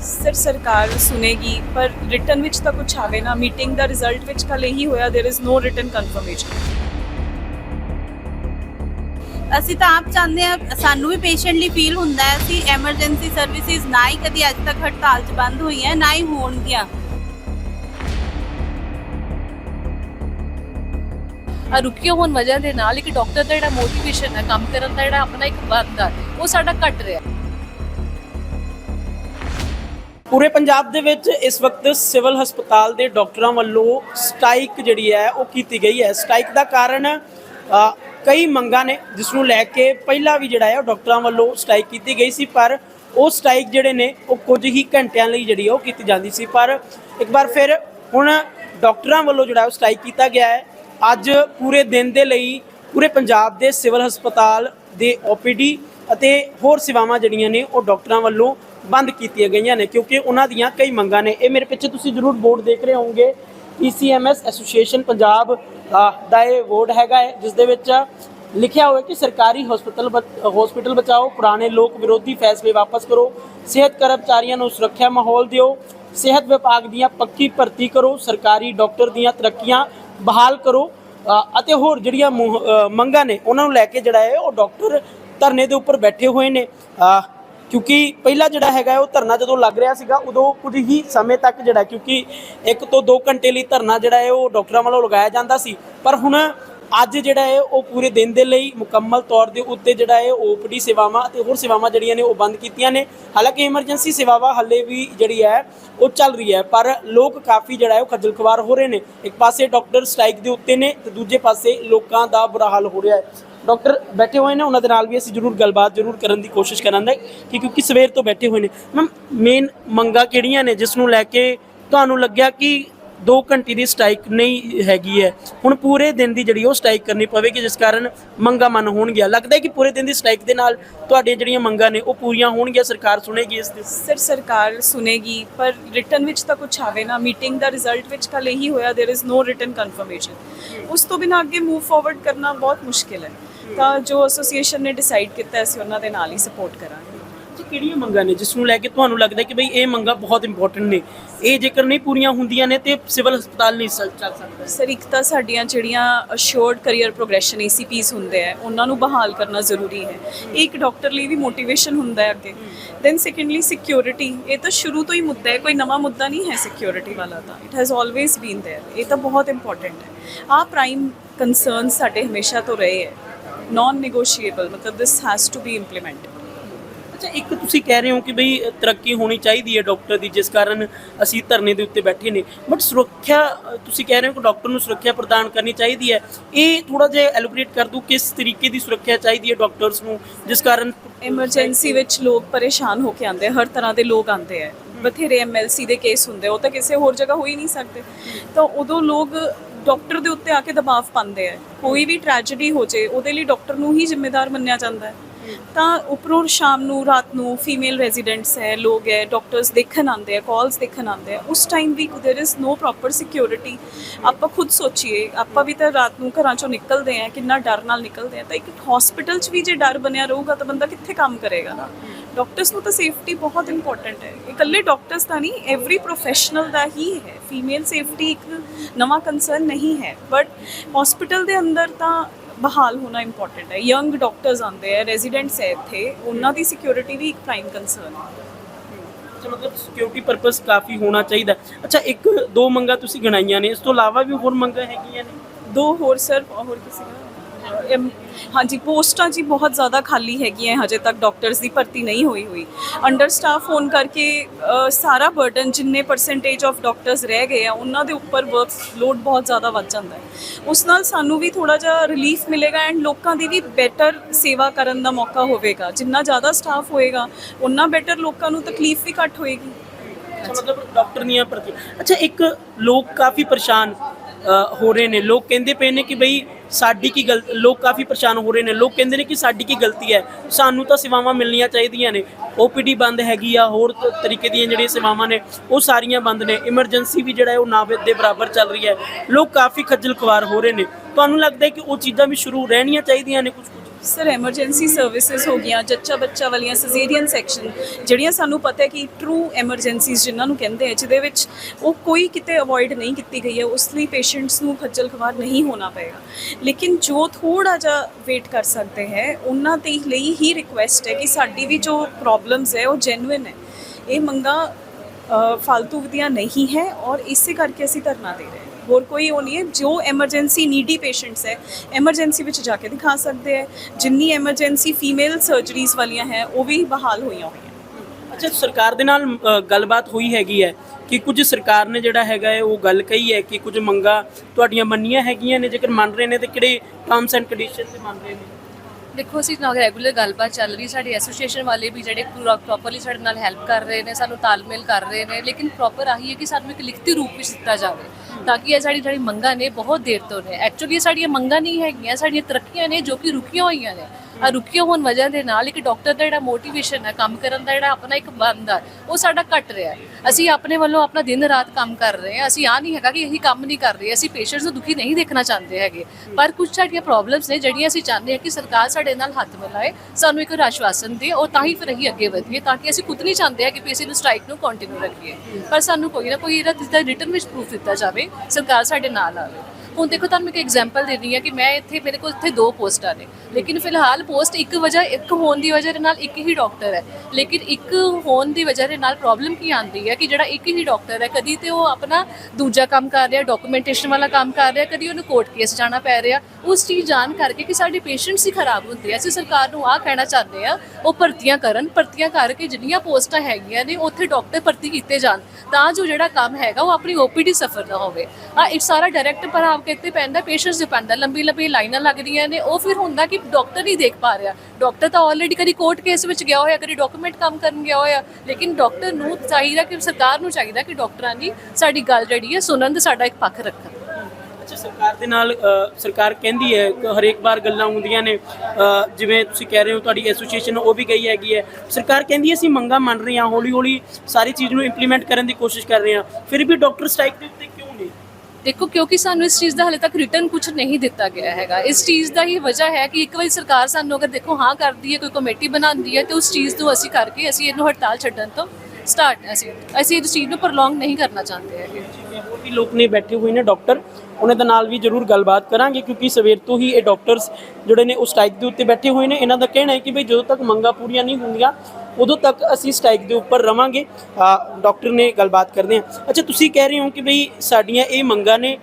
Sir ਸਰਕਾਰ ਸੁਨੇਗੀ ਪਰ return ਵਿੱਚ ਤਾਂ ਕੁਝ ਆਵੇ ਨਾ ਮੀਟਿੰਗ ਦਾ ਰਿਜ਼ਲਟ ਵਿੱਚ ਕੱਲ ਇਹੀ ਹੋਇਆ there is no written confirmation ਅਸੀਂ ਤਾਂ ਆਪ ਚਾਹੁੰਦੇ ਹਾਂ ਸਾਨੂੰ ਵੀ ਪੇਸ਼ੈਂਟਲੀ ਫੀਲ ਹੁੰਦਾ ਹੈ ਅਸੀਂ ਐਮਰਜੈਂਸੀ ਸਰਵਿਸਿਜ਼ ਨਾ ਹੀ ਕਦੀ ਅੱਜ ਤੱਕ ਹੜਤਾਲ 'ਚ ਬੰਦ ਹੋਈਆਂ ਨਾ ਹੀ ਹੋਣਗੀਆਂ ਆ ਰੁਕੇ ਹੋਣ ਵਜ੍ਹਾ ਦੇ ਨਾਲ ਇੱਕ ਡਾਕਟਰ ਦਾ ਜਿਹੜਾ ਮੋਟੀਵੇਸ਼ਨ ਹੈ ਕੰਮ ਕਰਨ ਦਾ ਜਿਹੜਾ ਆਪਣਾ ਇੱਕ ਬੰਦਾ ਉਹ ਸਾਡਾ ਘਟ ਰਿਹਾ ਪੂਰੇ ਪੰਜਾਬ ਦੇ ਵਿੱਚ ਇਸ ਵਕਤ ਸਿਵਲ ਹਸਪਤਾਲ ਦੇ ਡਾਕਟਰਾਂ ਵੱਲੋਂ ਸਟ੍ਰਾਈਕ ਜਿਹੜੀ ਹੈ ਉਹ ਕੀਤੀ ਗਈ ਹੈ। ਸਟ੍ਰਾਈਕ ਦਾ ਕਾਰਨ ਕਈ ਮੰਗਾਂ ਨੇ ਜਿਸ ਨੂੰ ਲੈ ਕੇ ਪਹਿਲਾਂ ਵੀ ਜਿਹੜਾ ਹੈ ਉਹ ਡਾਕਟਰਾਂ ਵੱਲੋਂ ਸਟ੍ਰਾਈਕ ਕੀਤੀ ਗਈ ਸੀ, ਪਰ ਉਹ ਸਟ੍ਰਾਈਕ ਜਿਹੜੇ ਨੇ ਉਹ ਕੁਝ ਹੀ ਘੰਟਿਆਂ ਲਈ ਜਿਹੜੀ ਹੈ ਉਹ ਕੀਤੀ ਜਾਂਦੀ ਸੀ। ਪਰ ਇੱਕ ਵਾਰ ਫਿਰ ਹੁਣ ਡਾਕਟਰਾਂ ਵੱਲੋਂ ਜਿਹੜਾ ਉਹ ਸਟ੍ਰਾਈਕ ਕੀਤਾ ਗਿਆ ਹੈ। ਅੱਜ ਪੂਰੇ ਦਿਨ ਦੇ ਲਈ ਪੂਰੇ ਪੰਜਾਬ ਦੇ ਸਿਵਲ ਹਸਪਤਾਲ ਦੇ ਓਪੀਡੀ ਅਤੇ ਹੋਰ ਸੇਵਾਵਾਂ ਜਿਹੜੀਆਂ ਨੇ ਉਹ ਡਾਕਟਰਾਂ ਵੱਲੋਂ ਬੰਦ ਕੀਤੀਆਂ ਗਈਆਂ ਨੇ, ਕਿਉਂਕਿ ਉਹਨਾਂ ਦੀਆਂ ਕਈ ਮੰਗਾਂ ਨੇ। ਇਹ ਮੇਰੇ ਪਿੱਛੇ ਤੁਸੀਂ ਜ਼ਰੂਰ ਬੋਰਡ ਦੇਖ ਰਹੇ ਹੋਵੋਗੇ। ਪੀਸੀਐਮਐਸ ਐਸੋਸੀਏਸ਼ਨ ਪੰਜਾਬ ਦਾ ਇਹ ਬੋਰਡ ਹੈਗਾ ਹੈ, ਜਿਸ ਦੇ ਵਿੱਚ ਲਿਖਿਆ ਹੋਇਆ ਕਿ ਸਰਕਾਰੀ ਹਸਪਤਾਲ ਹਸਪੀਟਲ ਬਚਾਓ, ਪੁਰਾਣੇ ਲੋਕ ਵਿਰੋਧੀ ਫੈਸਲੇ ਵਾਪਸ ਕਰੋ, ਸਿਹਤ ਕਰਮਚਾਰੀਆਂ ਨੂੰ ਸੁਰੱਖਿਆ ਮਾਹੌਲ ਦਿਓ, ਸਿਹਤ ਵਿਭਾਗ ਦੀਆਂ ਪੱਕੀ ਭਰਤੀ ਕਰੋ, ਸਰਕਾਰੀ ਡਾਕਟਰ ਦੀਆਂ ਤਰੱਕੀਆਂ ਬਹਾਲ ਕਰੋ ਅਤੇ ਹੋਰ ਜਿਹੜੀਆਂ ਮੰਗਾਂ ਨੇ, ਉਹਨਾਂ ਨੂੰ ਲੈ ਕੇ ਜਿਹੜਾ ਹੈ ਉਹ ਡਾਕਟਰ ਧਰਨੇ ਦੇ ਉੱਪਰ ਬੈਠੇ ਹੋਏ ਨੇ। ਕਿਉਂਕਿ ਪਹਿਲਾ ਜਿਹੜਾ ਹੈਗਾ ਉਹ ਧਰਨਾ ਜਦੋਂ ਲੱਗ ਰਿਹਾ ਸੀਗਾ, ਉਦੋਂ ਕੁਝ ਹੀ ਸਮੇਂ ਤੱਕ ਜਿਹੜਾ, ਕਿਉਂਕਿ ਇੱਕ ਤੋਂ 2 ਘੰਟੇ ਲਈ ਧਰਨਾ ਜਿਹੜਾ ਹੈ ਉਹ ਡਾਕਟਰਾਂ ਵੱਲੋਂ ਲਗਾਇਆ ਜਾਂਦਾ ਸੀ। ਪਰ ਹੁਣ ਅੱਜ ਜਿਹੜਾ ਹੈ ਉਹ ਪੂਰੇ ਦਿਨ ਦੇ ਲਈ ਮੁਕੰਮਲ ਤੌਰ ਦੇ ਉੱਤੇ ਜਿਹੜਾ ਹੈ ਓਪੀਡੀ ਸੇਵਾਵਾਂ ਅਤੇ ਹੋਰ ਸੇਵਾਵਾਂ ਜਿਹੜੀਆਂ ਨੇ ਉਹ ਬੰਦ ਕੀਤੀਆਂ ਨੇ। ਹਾਲਾਂਕਿ ਐਮਰਜੈਂਸੀ ਸੇਵਾਵਾਂ ਹੱਲੇ ਵੀ ਜਿਹੜੀ ਹੈ ਉਹ ਚੱਲ ਰਹੀ ਹੈ, ਪਰ ਲੋਕ ਕਾਫੀ ਜਿਹੜਾ ਹੈ ਉਹ ਖੱਜਲ ਖਵਾਰ ਹੋ ਰਹੇ ਨੇ। ਇੱਕ ਪਾਸੇ ਡਾਕਟਰ ਸਟ੍ਰਾਈਕ ਦੇ ਉੱਤੇ ਨੇ ਤੇ ਦੂਜੇ ਪਾਸੇ ਲੋਕਾਂ ਦਾ ਬੁਰਾ ਹਾਲ ਹੋ ਰਿਹਾ ਹੈ। ਡਾਕਟਰ ਬੈਠੇ ਹੋਏ ਨੇ ਉਹਨਾਂ ਦੇ ਨਾਲ ਵੀ ਅਸੀਂ ਜ਼ਰੂਰ ਗੱਲਬਾਤ ਜ਼ਰੂਰ ਕਰਨ ਦੀ ਕੋਸ਼ਿਸ਼ ਕਰਾਂਗੇ ਕਿ ਕਿਉਂਕਿ ਸਵੇਰ ਤੋਂ ਬੈਠੇ ਹੋਏ ਨੇ ਮੈਮ ਮੇਨ ਮੰਗਾਂ ਕਿਹੜੀਆਂ ਨੇ ਜਿਸ ਨੂੰ ਲੈ ਕੇ ਤੁਹਾਨੂੰ ਲੱਗਿਆ ਕਿ 2 ਘੰਟੇ ਦੀ ਸਟ੍ਰਾਈਕ ਨਹੀਂ ਹੈਗੀ ਹੈ ਹੁਣ ਪੂਰੇ ਦਿਨ ਦੀ ਜਿਹੜੀ ਉਹ ਸਟ੍ਰਾਈਕ ਕਰਨੀ ਪਵੇਗੀ ਜਿਸ ਕਾਰਨ ਮੰਗਾਂ ਮੰਨ ਹੋਣਗੀਆਂ ਲੱਗਦਾ ਹੈ ਕਿ ਪੂਰੇ ਦਿਨ ਦੀ ਸਟ੍ਰਾਈਕ ਦੇ ਨਾਲ ਤੁਹਾਡੀਆਂ ਜਿਹੜੀਆਂ ਮੰਗਾਂ ਨੇ ਉਹ ਪੂਰੀਆਂ ਹੋਣਗੀਆਂ ਸਰਕਾਰ ਸੁਣੇਗੀ ਇਸ ਦੇ ਸਰ ਸਰਕਾਰ ਸੁਨੇਗੀ ਪਰ ਰਿਟਰਨ ਵਿੱਚ ਤਾਂ ਕੁਝ ਆਵੇ ਨਾ ਮੀਟਿੰਗ ਦਾ ਰਿਜ਼ਲਟ ਵਿੱਚ ਕੱਲ ਇਹੀ ਹੋਇਆ there is no written confirmation ਉਸ ਤੋਂ ਬਿਨਾਂ ਅੱਗੇ ਮੂਵ ਫਾਰਵਰਡ ਕਰਨਾ ਬਹੁਤ ਮੁਸ਼ਕਿਲ ਹੈ ਤਾਂ ਜੋ ਐਸੋਸੀਏਸ਼ਨ ਨੇ ਡਿਸਾਈਡ ਕੀਤਾ ਹੈ, ਅਸੀਂ ਉਹਨਾਂ ਦੇ ਨਾਲ ਹੀ ਸਪੋਰਟ ਕਰਾਂਗੇ ਜੀ ਕਿਹੜੀਆਂ ਮੰਗਾਂ ਨੇ ਜਿਸ ਨੂੰ ਲੈ ਕੇ ਤੁਹਾਨੂੰ ਲੱਗਦਾ ਹੈ ਕਿ ਬਈ ਇਹ ਮੰਗਾਂ ਬਹੁਤ ਇੰਪੋਰਟੈਂਟ ਨੇ ਇਹ ਜੇਕਰ ਨਹੀਂ ਪੂਰੀਆਂ ਹੁੰਦੀਆਂ ਨੇ ਤੇ ਸਿਵਲ ਹਸਪਤਾਲ ਨਹੀਂ ਚੱਲ ਚੱਲ ਸਕਦਾ ਸਰ ਇੱਕ ਤਾਂ ਸਾਡੀਆਂ ਜਿਹੜੀਆਂ ਅਸ਼ੋਰਡ ਕੈਰੀਅਰ ਪ੍ਰੋਗਰੈਸ਼ਨ ਏਸੀਪੀਸ ਹੁੰਦੇ ਆ ਉਹਨਾਂ ਨੂੰ ਬਹਾਲ ਕਰਨਾ ਜ਼ਰੂਰੀ ਹੈ ਇਹ ਇੱਕ ਡਾਕਟਰ ਲਈ ਵੀ ਮੋਟੀਵੇਸ਼ਨ ਹੁੰਦਾ ਹੈ ਅੱਗੇ ਦੈਨ ਸੈਕੰਡਲੀ ਸਿਕਿਉਰਿਟੀ ਇਹ ਤਾਂ ਸ਼ੁਰੂ ਤੋਂ ਹੀ ਮੁੱਦਾ ਹੈ ਕੋਈ ਨਵਾਂ ਮੁੱਦਾ ਨਹੀਂ ਹੈ ਸਿਕਿਉਰਿਟੀ ਵਾਲਾ ਤਾਂ it has always been there ਇਹ ਤਾਂ ਬਹੁਤ ਇੰਪੋਰਟੈਂਟ ਹੈ ਆ ਪ੍ਰਾਈਮ ਕੰਸਰਨ ਸਾਡੇ ਹਮੇਸ਼ਾ ਤੋਂ ਰਹੇ ਹੈ ਨਾਨ ਨੈਗੋਸ਼ੀਏਬਲ ਮਤਲਬ this has to be implemented ਅੱਛਾ ਇੱਕ ਤੁਸੀਂ ਕਹਿ ਰਹੇ ਹੋ ਕਿ ਬਈ ਤਰੱਕੀ ਹੋਣੀ ਚਾਹੀਦੀ ਹੈ ਡਾਕਟਰ ਦੀ ਜਿਸ ਕਾਰਨ ਅਸੀਂ ਧਰਨੇ ਦੇ ਉੱਤੇ ਬੈਠੇ ਨੇ। ਬਟ ਸੁਰੱਖਿਆ ਤੁਸੀਂ ਕਹਿ ਰਹੇ ਹੋ ਕਿ ਡਾਕਟਰ ਨੂੰ ਸੁਰੱਖਿਆ ਪ੍ਰਦਾਨ ਕਰਨੀ ਚਾਹੀਦੀ ਹੈ। ਇਹ ਥੋੜਾ ਜਿਹਾ ਐਲੋਬਰੇਟ ਕਰ ਦੂ ਕਿਸ ਤਰੀਕੇ ਦੀ ਸੁਰੱਖਿਆ ਚਾਹੀਦੀ ਹੈ ਡਾਕਟਰਸ ਨੂੰ ਜਿਸ ਕਾਰਨ ਐਮਰਜੈਂਸੀ ਵਿੱਚ ਲੋਕ ਪਰੇਸ਼ਾਨ ਹੋ ਕੇ ਆਉਂਦੇ ਹਰ ਤਰ੍ਹਾਂ ਦੇ ਲੋਕ ਆਉਂਦੇ ਆ। ਬਥੇਰੇ ਐਮਐਲਸੀ ਦੇ ਕੇਸ ਹੁੰਦੇ ਉਹ ਤਾਂ ਕਿਸੇ ਹੋਰ ਜਗ੍ਹਾ ਹੋ ਹੀ ਨਹੀਂ ਸਕਦੇ। ਤਾਂ ਉਦੋਂ ਲੋਕ ਡਾਕਟਰ ਦੇ ਉੱਤੇ ਆ ਕੇ ਦਬਾਅ ਪਾਉਂਦੇ ਆ ਕੋਈ ਵੀ ਟ੍ਰੈਜੇਡੀ ਹੋ ਜੇ ਉਹਦੇ ਲਈ ਡਾਕਟਰ ਨੂੰ ਹੀ ਜ਼ਿੰਮੇਦਾਰ ਮੰਨਿਆ ਜਾਂਦਾ ਹੈ ਤਾਂ ਉੱਪਰੋਂ ਸ਼ਾਮ ਨੂੰ ਰਾਤ ਨੂੰ ਫੀਮੇਲ ਰੈਜ਼ੀਡੈਂਟਸ ਹੈ ਲੋਕ ਹੈ ਡਾਕਟਰਸ ਦੇਖਣ ਆਉਂਦੇ ਆ ਕਾਲਸ ਦੇਖਣ ਆਉਂਦੇ ਆ ਉਸ time we there is no proper security ਆਪਾਂ ਖੁਦ ਸੋਚੀਏ ਆਪਾਂ ਵੀ ਤਾਂ ਰਾਤ ਨੂੰ ਘਰਾਂ ਚੋਂ ਨਿਕਲਦੇ ਆ ਕਿੰਨਾ ਡਰ ਨਾਲ ਨਿਕਲਦੇ ਆ ਤਾਂ ਇੱਕ ਹਸਪੀਟਲ 'ਚ ਵੀ ਜੇ ਡਰ ਬਣਿਆ ਰਹੂਗਾ ਤਾਂ ਬੰਦਾ ਕਿੱਥੇ ਕੰਮ ਕਰੇਗਾ ਨਾ ਡਾਕਟਰਸ ਨੂੰ ਤਾਂ ਸੇਫਟੀ ਬਹੁਤ ਇੰਪੋਰਟੈਂਟ ਹੈ। ਇਕੱਲੇ ਡਾਕਟਰਸ ਦਾ ਨਹੀਂ ਐਵਰੀ ਪ੍ਰੋਫੈਸ਼ਨਲ ਦਾ ਹੀ ਹੈ। ਫੀਮੇਲ ਸੇਫਟੀ ਇੱਕ ਨਵਾਂ ਕੰਸਰਨ ਨਹੀਂ ਹੈ। ਬਟ ਹਸਪੀਟਲ ਦੇ ਅੰਦਰ ਤਾਂ ਬਹਾਲ ਹੋਣਾ ਇੰਪੋਰਟੈਂਟ ਹੈ। ਯੰਗ ਡਾਕਟਰਸ ਆਉਂਦੇ ਆ ਰੈਜ਼ੀਡੈਂਟਸ ਹੈ ਇੱਥੇ। ਉਹਨਾਂ ਦੀ ਸਿਕਿਉਰਿਟੀ ਵੀ ਇੱਕ ਪ੍ਰਾਈਮ ਕੰਸਰਨ ਹੈ। ਅੱਛਾ ਮਤਲਬ ਸਿਕਿਉਰਿਟੀ ਪਰਪਸ ਕਾਫੀ ਹੋਣਾ ਚਾਹੀਦਾ। ਅੱਛਾ ਇੱਕ ਦੋ ਮੰਗਾਂ ਤੁਸੀਂ ਗਿਣਾਈਆਂ ਨੇ। ਇਸ ਤੋਂ ਇਲਾਵਾ ਵੀ ਹੋਰ ਮੰਗਾਂ ਹੈਗੀਆਂ ਨੇ? ਦੋ ਹੋਰ ਸਰ ਹੋਰ ਕਿਸੇ ਦਾ ਐਮ- ਹਾਂਜੀ ਪੋਸਟਾਂ ਜੀ ਬਹੁਤ ਜ਼ਿਆਦਾ ਖਾਲੀ ਹੈਗੀਆਂ ਹਜੇ ਤੱਕ ਡਾਕਟਰਸ ਦੀ ਭਰਤੀ ਨਹੀਂ ਹੋਈ ਹੋਈ। ਅੰਡਰ ਸਟਾਫ ਹੋਣ ਕਰਕੇ ਅ, ਸਾਰਾ ਬਰਡਨ ਜਿੰਨੇ ਪਰਸੈਂਟੇਜ ਆਫ ਡਾਕਟਰਸ ਰਹਿ ਗਏ ਆ ਉਹਨਾਂ ਦੇ ਉੱਪਰ ਵਰਕ ਲੋਡ ਬਹੁਤ ਜ਼ਿਆਦਾ ਵੱਧ ਜਾਂਦਾ ਹੈ। ਉਸ ਨਾਲ ਸਾਨੂੰ ਵੀ ਥੋੜਾ ਜਿਹਾ ਰਿਲੀਫ ਮਿਲੇਗਾ ਐਂਡ ਲੋਕਾਂ ਦੀ ਵੀ ਬੈਟਰ ਸੇਵਾ ਕਰਨ ਦਾ ਮੌਕਾ ਹੋਵੇਗਾ। ਜਿੰਨਾ ਜ਼ਿਆਦਾ ਸਟਾਫ ਹੋਏਗਾ ਉਨਾ ਬੈਟਰ ਲੋਕਾਂ ਨੂੰ ਤਕਲੀਫ ਵੀ ਘੱਟ ਹੋਏਗੀ। ਅੱਛਾ ਮਤਲਬ ਡਾਕਟਰ ਦੀਆਂ ਭਰਤੀ ਅੱਛਾ ਇੱਕ ਲੋਕ ਕਾਫੀ ਪਰੇਸ਼ਾਨ ਅ, ਹੋ ਰਹੇ ਨੇ। ਲੋਕ ਕਹਿੰਦੇ ਪਏ ਨੇ ਕਿ ਬਈ ਸਾਡੀ ਕੀ ਗਲਤ ਲੋਕ ਕਾਫੀ ਪਰੇਸ਼ਾਨ ਹੋ ਰਹੇ ਨੇ। ਲੋਕ ਕਹਿੰਦੇ ਨੇ ਕਿ ਸਾਡੀ ਕੀ ਗਲਤੀ ਹੈ। ਸਾਨੂੰ ਤਾਂ ਸੇਵਾਵਾਂ ਮਿਲਣੀਆਂ ਚਾਹੀਦੀਆਂ ਨੇ। ਓਪੀਡੀ ਬੰਦ ਹੈਗੀ ਆ, ਹੋਰ ਤ- ਤਰੀਕੇ ਦੀਆਂ ਜਿਹੜੀਆਂ ਸੇਵਾਵਾਂ ਨੇ, ਉਹ ਸਾਰੀਆਂ ਬੰਦ ਨੇ। ਇਮਰਜੈਂਸੀ ਵੀ ਜਿਹੜਾ ਹੈ, ਉਹ ਨਾ ਦੇ ਬਰਾਬਰ ਚੱਲ ਰਹੀ ਹੈ। ਲੋਕ ਕਾਫੀ ਖੱਜਲ ਖਵਾਰ ਹੋ ਰਹੇ ਨੇ। ਤੁਹਾਨੂੰ ਲੱਗਦਾ ਹੈ ਕਿ ਉਹ ਚੀਜ਼ਾਂ ਵੀ ਸ਼ੁਰੂ ਰਹਿਣੀਆਂ ਚਾਹੀਦੀਆਂ ਨੇ ਕੁਝ ਕੁਝ ਸਰ ਐਮਰਜੈਂਸੀ ਸਰਵਿਸਿਜ਼ ਹੋ ਗਈਆਂ, ਜੱਚਾ ਬੱਚਾ ਵਾਲੀਆਂ ਸਜ਼ੇਰੀਅਨ ਸੈਕਸ਼ਨ ਜਿਹੜੀਆਂ ਸਾਨੂੰ ਪਤਾ ਹੈ ਕਿ ਟਰੂ ਐਮਰਜੈਂਸੀਜ਼ ਜਿਨ੍ਹਾਂ ਨੂੰ ਕਹਿੰਦੇ ਆ, ਜਿਹਦੇ ਵਿੱਚ ਉਹ ਕੋਈ ਕਿਤੇ ਅਵੋਇਡ ਨਹੀਂ ਕੀਤੀ ਗਈ ਹੈ, ਉਸ ਲਈ ਪੇਸ਼ੈਂਟਸ ਨੂੰ ਖੱਜਲ ਖਵਾਰ ਨਹੀਂ ਹੋਣਾ ਪਏਗਾ। ਲੇਕਿਨ ਜੋ ਥੋੜਾ ਜਿਹਾ ਵੇਟ ਕਰ ਸਕਦੇ ਹੈ, ਉਹਨਾਂ ਦੇ ਲਈ ਹੀ ਰਿਕੁਐਸਟ ਹੈ ਕਿ ਸਾਡੀ ਵੀ ਜੋ ਪ੍ਰੋਬਲਮਸ ਹੈ, ਉਹ ਜੈਨੂਇਨ ਹੈ। ਇਹ ਮੰਗਾ ਫालतू ਦੀਆਂ ਨਹੀਂ ਹੈ ਔਰ ਇਸੇ ਕਰਕੇ ਅਸੀਂ ਧਰਨਾ ਦੇ ਰਹੇ ਹੋਰ ਕੋਈ ਉਹ ਨਹੀਂ ਹੈ, ਜੋ ਐਮਰਜੈਂਸੀ ਨੀਡੀ ਪੇਸ਼ੈਂਟਸ ਹੈ ਐਮਰਜੈਂਸੀ ਵਿੱਚ ਜਾ ਕੇ ਦਿਖਾ ਸਕਦੇ ਹੈ। ਜਿੰਨੀ ਐਮਰਜੈਂਸੀ ਫੀਮੇਲ ਸਰਜਰੀਜ਼ ਵਾਲੀਆਂ ਹੈ, ਉਹ ਵੀ ਬਹਾਲ ਹੋਈਆਂ ਹੋਈਆਂ। ਅੱਛਾ, ਸਰਕਾਰ ਦੇ ਨਾਲ ਗੱਲਬਾਤ ਹੋਈ ਹੈਗੀ ਹੈ ਕਿ ਕੁਝ ਸਰਕਾਰ ਨੇ ਜਿਹੜਾ ਹੈਗਾ ਹੈ, ਉਹ ਗੱਲ ਕਹੀ ਹੈ ਕਿ ਕੁਝ ਮੰਗਾਂ ਤੁਹਾਡੀਆਂ ਮੰਨੀਆਂ ਹੈਗੀਆਂ ਨੇ, ਜੇਕਰ ਮੰਨ ਰਹੇ ਨੇ ਤੇ ਕਿਹੜੇ ਟਰਮਸ ਐਂਡ ਕੰਡੀਸ਼ਨ ਤੇ ਮੰਨ ਰਹੇ ਨੇ? ਦੇਖੋ, ਅਸੀਂ ਨਾਲ ਰੈਗੂਲਰ ਗੱਲਬਾਤ ਚੱਲ ਰਹੀ, ਸਾਡੀ ਐਸੋਸੀਏਸ਼ਨ ਵਾਲੇ ਵੀ ਜਿਹੜੇ ਪ੍ਰੋਪਰਲੀ ਸਾਡੇ ਨਾਲ ਹੈਲਪ ਕਰ ਰਹੇ ਨੇ, ਸਾਨੂੰ ਤਾਲਮੇਲ ਕਰ ਰਹੇ ਨੇ, ਲੇਕਿਨ ਪ੍ਰੋਪਰ ਆਹੀ ਹੈ ਕਿ ਸਾਨੂੰ ਇੱਕ ਲਿਖਤੀ ਰੂਪ ਵਿੱਚ ਦਿੱਤਾ ਜਾਵੇ, ਤਾਂ ਕਿ ਇਹ ਸਾਡੀ ਜਿਹੜੀ ਮੰਗਾਂ ਨੇ ਬਹੁਤ ਦੇਰ ਤੋਂ ਨੇ। ਐਕਚੁਅਲੀ ਸਾਡੀਆਂ ਮੰਗਾਂ ਨਹੀਂ ਹੈਗੀਆਂ, ਸਾਡੀਆਂ ਤਰੱਕੀਆਂ ਨੇ ਜੋ ਕਿ ਰੁਕੀਆਂ ਹੋਈਆਂ ਨੇ। ਆ ਰੁਕੀਆਂ ਹੋਣ ਵਜ੍ਹਾ ਦੇ ਨਾਲ, ਇੱਕ ਡਾਕਟਰ ਦਾ ਜਿਹੜਾ ਮੋਟੀਵੇਸ਼ਨ ਹੈ, ਕੰਮ ਕਰਨ ਦਾ ਜਿਹੜਾ ਆਪਣਾ ਇੱਕ ਬੰਦਾ ਉਹ ਸਾਡਾ ਘਟ ਰਿਹਾ ਅਸੀਂ ਆਪਣੇ ਵੱਲੋਂ ਆਪਣਾ ਦਿਨ ਰਾਤ ਕੰਮ ਕਰ ਰਹੇ ਹਾਂ। ਅਸੀਂ ਆ ਨਹੀਂ ਹੈਗਾ ਕਿ ਅਸੀਂ ਕੰਮ ਨਹੀਂ ਕਰ ਰਹੇ। ਅਸੀਂ ਪੇਸ਼ੈਂਟਸ ਨੂੰ ਦੁਖੀ ਨਹੀਂ ਦੇਖਣਾ ਚਾਹੁੰਦੇ ਹੈਗੇ। ਪਰ ਕੁਝ ਸਾਡੀਆਂ ਪ੍ਰੋਬਲਮਸ ਨੇ, ਜਿਹੜੀਆਂ ਅਸੀਂ ਚਾਹੁੰਦੇ ਹਾਂ ਕਿ ਸਰਕਾਰ ਸਾਡੇ ਨਾਲ ਹੱਥ ਮਿਲਾਏ, ਸਾਨੂੰ ਇੱਕ ਆਸ਼ਵਾਸਨ ਦੇ ਔਰ ਤਾਂ ਹੀ ਫਿਰ ਅਸੀਂ ਅੱਗੇ ਵਧੀਏ, ਤਾਂ ਕਿ ਅਸੀਂ ਖੁਦ ਨਹੀਂ ਚਾਹੁੰਦੇ ਹਾਂ ਕਿ ਵੀ ਅਸੀਂ ਨੂੰ ਸਟ੍ਰਾਈਕ ਨੂੰ ਕੰਟੀਨਿਊ ਰੱਖੀਏ। ਪਰ ਸਾਨੂੰ ਕੋਈ ਨਾ ਕੋਈ ਇਹਦਾ ਜਿਸਦਾ ਰਿਟਰਨ ਵਿੱਚ ਪ੍ਰੂਫ ਦਿੱਤਾ ਜਾਵੇ, ਸਰਕਾਰ ਸਾਡੇ ਨਾਲ ਆਵੇ। ਹੁਣ ਦੇਖੋ ਤੁਹਾਨੂੰ ਮੈਂ ਇੱਕ ਐਗਜ਼ਾਮਪਲ ਦਿੰਦੀ ਹਾਂ ਕਿ ਮੈਂ ਇੱਥੇ, ਮੇਰੇ ਕੋਲ ਇੱਥੇ ਦੋ ਪੋਸਟਾਂ ਨੇ। ਲੇਕਿਨ ਫਿਲਹਾਲ ਪੋਸਟ ਇੱਕ ਵਜ੍ਹਾ, ਇੱਕ ਹੋਣ ਦੀ ਵਜ੍ਹਾ ਦੇ ਨਾਲ ਇੱਕ ਹੀ ਡਾਕਟਰ ਹੈ। ਲੇਕਿਨ ਇੱਕ ਹੋਣ ਦੀ ਵਜ੍ਹਾ ਦੇ ਨਾਲ ਪ੍ਰੋਬਲਮ ਕੀ ਆਉਂਦੀ ਹੈ ਕਿ ਜਿਹੜਾ ਇੱਕ ਹੀ ਡਾਕਟਰ ਹੈ, ਕਦੀ ਤੇ ਉਹ ਆਪਣਾ ਦੂਜਾ ਕੰਮ ਕਰ ਰਿਹਾ ਡਾਕੂਮੈਂਟੇਸ਼ਨ ਵਾਲਾ ਕੰਮ ਕਰ ਰਿਹਾ, ਕਦੀ ਉਹਨੂੰ ਕੋਰਟ ਕੇਸ ਜਾਣਾ ਪੈ ਰਿਹਾ। ਉਸ ਚੀਜ਼ ਜਾਣ ਕਰਕੇ ਕਿ ਸਾਡੇ ਪੇਸ਼ੈਂਟਸ ਹੀ ਖਰਾਬ ਹੁੰਦੇ ਆ। ਅਸੀਂ ਸਰਕਾਰ ਨੂੰ ਆਹ ਕਹਿਣਾ ਚਾਹੁੰਦੇ ਆ ਉਹ ਭਰਤੀਆਂ ਕਰਨ, ਭਰਤੀਆਂ ਕਰਕੇ ਜਿੰਨੀਆਂ ਪੋਸਟਾਂ ਹੈਗੀਆਂ ਨੇ, ਉੱਥੇ ਡਾਕਟਰ ਭਰਤੀ ਕੀਤੇ ਜਾਣ। ਤਾਂ ਜੋ ਜਿਹੜਾ ਕੰਮ ਹੈਗਾ, ਉਹ ਆਪਣੀ ਓਪੀਡੀ ਸਫਰ ਨਾ ਹੋਵੇ। ਆ ਇਹ ਸਾਰਾ ਡਾਇਰੈਕਟ ਪ੍ਰਭਾਵ ਕਿਤੇ ਪੈਂਦਾ ਪੇਸ਼ੈਂਟਸ ਦੇ ਪੈਂਦਾ ਲੰਬੀ ਲੰਬੀ ਲਾਈਨਾਂ ਲੱਗਦੀਆਂ ਨੇ ਉਹ ਫਿਰ ਹੁੰਦਾ ਕਿ ਡਾਕਟਰ ਨਹੀਂ ਦੇਖ ਪਾ ਰਿਹਾ। ਡਾਕਟਰ ਤਾਂ ਆਲਰੇਡੀ ਕਦੀ ਕੋਰਟ ਕੇਸ ਵਿੱਚ ਗਿਆ ਹੋਇਆ ਕਦੀ ਡਾਕੂਮੈਂਟ ਕੰਮ ਕਰਨ ਗਿਆ ਹੋਇਆ ਲੇਕਿਨ ਡਾਕਟਰ ਨੂੰ ਚਾਹੀਦਾ ਕਿ ਸਰਕਾਰ ਨੂੰ ਚਾਹੀਦਾ ਕਿ ਡਾਕਟਰਾਂ ਦੀ ਸਾਡੀ ਗੱਲ ਜਿਹੜੀ ਹੈ ਸੁਣਨ ਤੇ ਸਾਡਾ ਇੱਕ ਪੱਖ ਰੱਖਣ। ਅੱਛਾ ਸਰਕਾਰ ਦੇ ਨਾਲ ਸਰਕਾਰ ਕਹਿੰਦੀ ਹੈ ਹਰੇਕ ਵਾਰ ਗੱਲਾਂ ਹੁੰਦੀਆਂ ਨੇ ਅ, ਜਿਵੇਂ ਤੁਸੀਂ ਕਹਿ ਰਹੇ ਹੋ ਤੁਹਾਡੀ ਐਸੋਸੀਏਸ਼ਨ ਉਹ ਵੀ ਗਈ ਹੈਗੀ ਹੈ। ਸਰਕਾਰ ਕਹਿੰਦੀ ਹੈ ਅਸੀਂ ਮੰਗਾਂ ਮੰਨ ਰਹੇ ਹਾਂ ਹੌਲੀ ਹੌਲੀ ਸਾਰੀ ਚੀਜ਼ ਨੂੰ ਇੰਪਲੀਮੈਂਟ ਕਰਨ ਦੀ ਕੋਸ਼ਿਸ਼ ਕਰ ਰਹੇ ਹਾਂ। ਫਿਰ ਵੀ ਡਾਕਟਰ ਸਟ੍ਰਾਈਕ ਦੇ ਉੱਤੇ ਦੇਖੋ, ਕਿਉਂਕਿ ਸਾਨੂੰ ਇਸ ਚੀਜ਼ ਦਾ ਹਲੇ ਤੱਕ ਰਿਟਰਨ ਕੁਝ ਨਹੀਂ ਦਿੱਤਾ ਗਿਆ ਹੈਗਾ। ਇਸ ਚੀਜ਼ ਦਾ ਹੀ ਵਜ੍ਹਾ ਹੈ ਕਿ ਇੱਕ ਵਾਰੀ ਸਰਕਾਰ ਸਾਨੂੰ ਅਗਰ ਦੇਖੋ, ਹਾਂ ਕਰਦੀ ਹੈ, ਕੋਈ ਕਮੇਟੀ ਬਣਾਉਂਦੀ ਹੈ, ਤੇ ਉਸ ਚੀਜ਼ ਨੂੰ ਅਸੀਂ ਕਰਕੇ ਅਸੀਂ ਇਹਨੂੰ ਹੜਤਾਲ ਛੱਡਣ ਤੋਂ ਸਟਾਰਟ ਅਸੀਂ। ਅਸੀਂ ਇਸ ਚੀਜ਼ ਨੂੰ ਪ੍ਰੋਲੋਂਗ ਨਹੀਂ ਕਰਨਾ ਚਾਹੁੰਦੇ ਹੈਗੇ। ਹੋਰ ਵੀ ਲੋਕ ਨੇ ਬੈਠੇ ਹੋਏ ਨੇ ਡਾਕਟਰ ਉਹਨਾਂ ਦੇ ਨਾਲ ਵੀ ਜ਼ਰੂਰ ਗੱਲਬਾਤ ਕਰਾਂਗੇ ਕਿਉਂਕਿ ਸਵੇਰ ਤੋਂ ਹੀ ਇਹ ਡਾਕਟਰਸ ਜਿਹੜੇ ਨੇ ਉਹ ਸਟ੍ਰਾਈਕ ਦੇ ਉੱਤੇ ਬੈਠੇ ਹੋਏ ਨੇ। ਇਹਨਾਂ ਦਾ ਕਹਿਣਾ ਹੈ ਕਿ ਭਈ ਜਦੋਂ ਤੱਕ ਮੰਗਾਂ ਪੂਰੀਆਂ ਨਹੀਂ ਹੁੰਦੀਆਂ ਉਦੋਂ ਤੱਕ ਅਸੀਂ ਸਟ੍ਰਾਈਕ ਦੇ ਉੱਪਰ ਰਵਾਂਗੇ। ਅ, ਡਾਕਟਰ ਨੇ ਗੱਲਬਾਤ ਕਰਦੇ ਹਾਂ। ਅੱਛਾ ਤੁਸੀਂ ਕਹਿ ਰਹੇ ਹੋ ਕਿ ਭਈ ਸਾਡੀਆਂ ਇਹ ਮੰਗਾਂ ਨੇ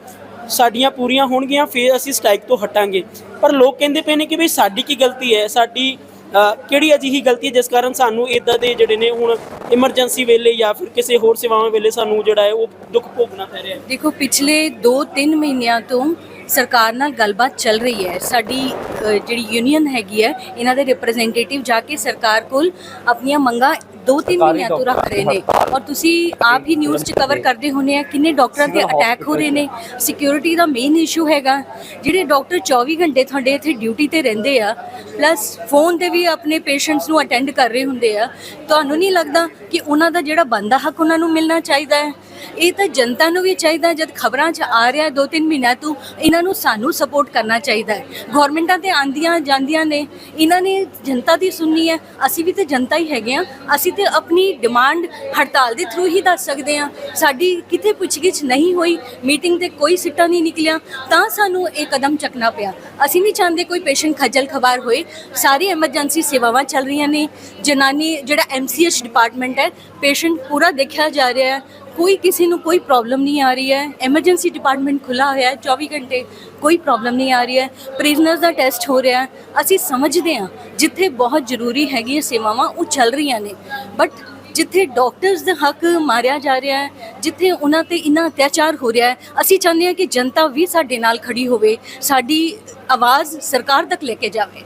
ਸਾਡੀਆਂ ਪੂਰੀਆਂ ਹੋਣਗੀਆਂ ਫਿਰ ਅਸੀਂ ਸਟ੍ਰਾਈਕ ਤੋਂ ਹਟਾਂਗੇ। ਪਰ ਲੋਕ ਕਹਿੰਦੇ ਪਏ ਨੇ ਕਿ ਭਈ ਸਾਡੀ ਕੀ ਗਲਤੀ ਹੈ? ਸਾਡੀ ਕਿਹੜੀ ਅਜਿਹੀ ਗਲਤੀ ਹੈ ਜਿਸ ਕਾਰਨ ਸਾਨੂੰ ਇਦਾਂ ਦੇ ਜਿਹੜੇ ਨੇ ਹੁਣ ਇਮਰਜੈਂਸੀ ਵੇਲੇ ਜਾਂ ਫਿਰ ਕਿਸੇ ਹੋਰ ਸੇਵਾਵਾਂ ਵੇਲੇ ਸਾਨੂੰ ਜਿਹੜਾ ਹੈ ਉਹ ਦੁੱਖ ਭੋਗਣਾ ਪੈ ਰਿਹਾ ਹੈ? ਦੇਖੋ, ਪਿਛਲੇ 2-3 ਮਹੀਨਿਆਂ ਤੋਂ ਸਰਕਾਰ ਨਾਲ ਗੱਲਬਾਤ ਚੱਲ ਰਹੀ ਹੈ। ਸਾਡੀ ਜਿਹੜੀ ਯੂਨੀਅਨ ਹੈਗੀ ਹੈ, ਇਹਨਾਂ ਦੇ ਰਿਪਰੈਜ਼ੈਂਟੇਟਿਵ ਜਾ ਕੇ ਸਰਕਾਰ ਕੋਲ ਆਪਣੀਆਂ ਮੰਗਾਂ 2-3 ਮਹੀਨਿਆਂ ਤੋਂ ਰੱਖ ਰਹੇ ਨੇ। ਔਰ ਤੁਸੀਂ ਆਪ ਹੀ ਨਿਊਜ਼ 'ਚ ਕਵਰ ਕਰਦੇ ਹੁੰਦੇ ਆ ਕਿੰਨੇ ਡਾਕਟਰਾਂ ਤੇ ਅਟੈਕ ਹੋ ਰਹੇ ਨੇ। ਸਿਕਿਉਰਿਟੀ ਦਾ ਮੇਨ ਇਸ਼ੂ ਹੈਗਾ। ਜਿਹੜੇ ਡਾਕਟਰ 24 ਘੰਟੇ ਤੁਹਾਡੇ ਇੱਥੇ ਡਿਊਟੀ ਤੇ ਰਹਿੰਦੇ ਆ ਪਲੱਸ ਫੋਨ ਤੇ ਵੀ ਆਪਣੇ ਪੇਸ਼ੈਂਟਸ ਨੂੰ ਅਟੈਂਡ ਕਰ ਰਹੇ ਹੁੰਦੇ ਆ ਤੁਹਾਨੂੰ ਨਹੀਂ ਲੱਗਦਾ ਕਿ ਉਹਨਾਂ ਦਾ ਜਿਹੜਾ ਬੰਦਾ ਹੱਕ ਉਹਨਾਂ ਨੂੰ ਮਿਲਣਾ ਚਾਹੀਦਾ ਹੈ? ਇਹ ਤਾਂ ਜਨਤਾ ਨੂੰ ਵੀ ਚਾਹੀਦਾ, ਜਦ ਖਬਰਾਂ 'ਚ ਆ ਰਿਹਾ ਦੋ ਤਿੰਨ ਮਹੀਨਿਆਂ ਤੋਂ ਇਹਨਾਂ ਨੂੰ ਸਾਨੂੰ ਸਪੋਰਟ ਕਰਨਾ ਚਾਹੀਦਾ ਹੈ। ਗਵਰਨਮੈਂਟਾਂ ਤੇ ਆਂਦੀਆਂ ਜਾਂਦੀਆਂ ਨੇ, ਇਹਨਾਂ ਨੇ ਜਨਤਾ ਦੀ ਸੁਣਨੀ ਹੈ, ਅਸੀਂ ਵੀ ਤੇ ਜਨਤਾ ਹੀ ਹੈਗੇ ਆ ਅਸੀਂ ਤੇ ਆਪਣੀ ਡਿਮਾਂਡ ਹੜਤਾਲ ਦੇ ਥਰੂ ਹੀ ਦੱਸ ਸਕਦੇ ਆ ਸਾਡੀ ਕਿਤੇ ਪੁੱਛਗਿੱਛ ਨਹੀਂ ਹੋਈ ਮੀਟਿੰਗ ਤੇ ਕੋਈ ਸਿੱਟਾ ਨਹੀਂ ਨਿਕਲਿਆ, ਤਾਂ ਸਾਨੂੰ ਇਹ ਕਦਮ ਚੱਕਣਾ ਪਿਆ। ਅਸੀਂ ਨਹੀਂ ਚਾਹੁੰਦੇ ਕੋਈ ਪੇਸ਼ੈਂਟ ਖੱਜਲ ਖਵਾਰ ਹੋਏ। ਸਾਰੀ ਐਮਰਜੈਂਸੀ ਸੇਵਾਵਾਂ ਚੱਲ ਰਹੀਆਂ ਨੇ। ਜਨਾਨੀ, ਜਿਹੜਾ ਐਮਸੀਐਚ ਡਿਪਾਰਟਮੈਂਟ ਹੈ ਪੇਸ਼ੈਂਟ ਪੂਰਾ ਦੇਖਿਆ ਜਾ ਰਿਹਾ ਹੈ। ਕੋਈ ਕਿਸੇ ਨੂੰ ਕੋਈ ਪ੍ਰੋਬਲਮ ਨਹੀਂ ਆ ਰਹੀ ਹੈ। ਐਮਰਜੈਂਸੀ ਡਿਪਾਰਟਮੈਂਟ ਖੁੱਲਾ ਹੋਇਆ ਹੈ 24 ਘੰਟੇ ਕੋਈ ਪ੍ਰੋਬਲਮ ਨਹੀਂ ਆ ਰਹੀ ਹੈ। ਪ੍ਰਿਜ਼ਨਰਸ ਦਾ ਟੈਸਟ ਹੋ ਰਿਹਾ ਹੈ। ਅਸੀਂ ਸਮਝਦੇ ਹਾਂ, ਜਿੱਥੇ ਬਹੁਤ ਜ਼ਰੂਰੀ ਹੈਗੀਆਂ ਸੇਵਾਵਾਂ, ਉਹ ਚੱਲ ਰਹੀਆਂ ਨੇ। ਬਟ ਜਿੱਥੇ ਡਾਕਟਰਸ ਦਾ ਹੱਕ ਮਾਰਿਆ ਜਾ ਰਿਹਾ ਹੈ, ਜਿੱਥੇ ਉਹਨਾਂ ਤੇ ਇੰਨਾ ਅਤਿਆਚਾਰ ਹੋ ਰਿਹਾ ਹੈ, ਅਸੀਂ ਚਾਹੁੰਦੇ ਹਾਂ ਕਿ ਜਨਤਾ ਵੀ ਸਾਡੇ ਨਾਲ ਖੜੀ ਹੋਵੇ, ਸਾਡੀ ਆਵਾਜ਼ ਸਰਕਾਰ ਤੱਕ ਲੈ ਕੇ ਜਾਵੇ।